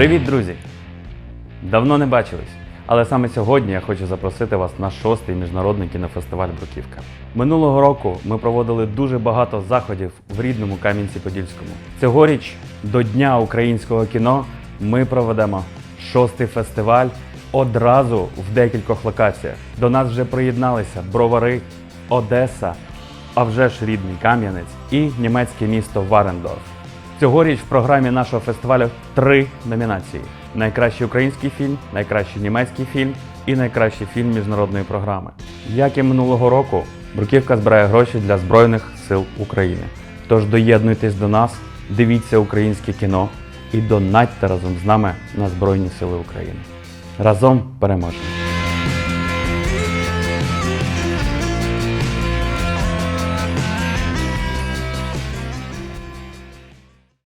Привіт, друзі! Давно не бачились, але саме сьогодні я хочу запросити вас на шостий міжнародний кінофестиваль Бруківка. Минулого року ми проводили дуже багато заходів в рідному Кам'янці-Подільському. Цьогоріч до Дня українського кіно ми проведемо шостий фестиваль одразу в декількох локаціях. До нас вже приєдналися Бровари, Одеса, а вже ж рідний Кам'янець і німецьке місто Варендорф. Цьогоріч в програмі нашого фестивалю три номінації: найкращий український фільм, найкращий німецький фільм і найкращий фільм міжнародної програми. Як і минулого року, Бруківка збирає гроші для Збройних сил України. Тож доєднуйтесь до нас, дивіться українське кіно і донатьте разом з нами на Збройні Сили України. Разом переможемо!